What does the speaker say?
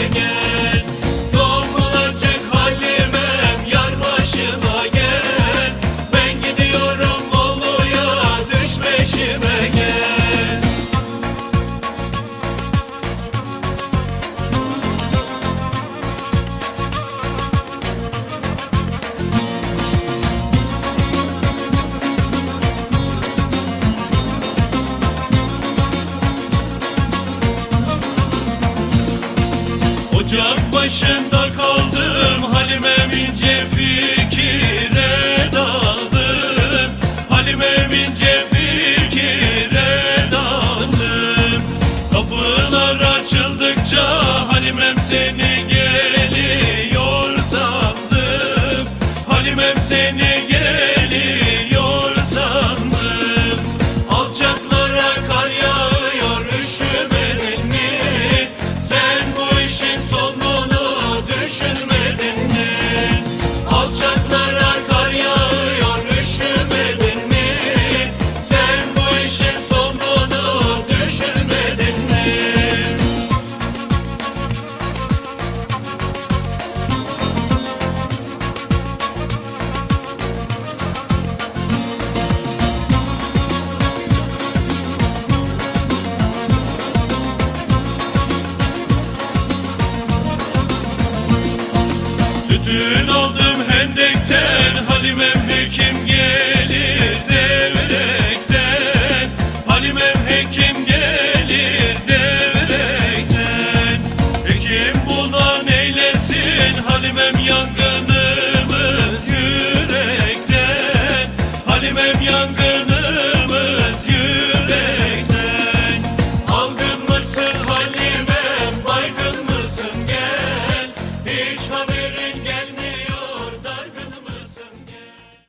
Yeah. Ocak başında kaldım Halimem ince fikire daldım. Halimem ince fikire daldım. Kapılar açıldıkça Halimem seni Üstün aldım hendekten Halimem hekim gelir devrekten. Halimem hekim gelir devrekten. Hekim bulan eylesin Halimem yangınımız yürekten. Halimem yangın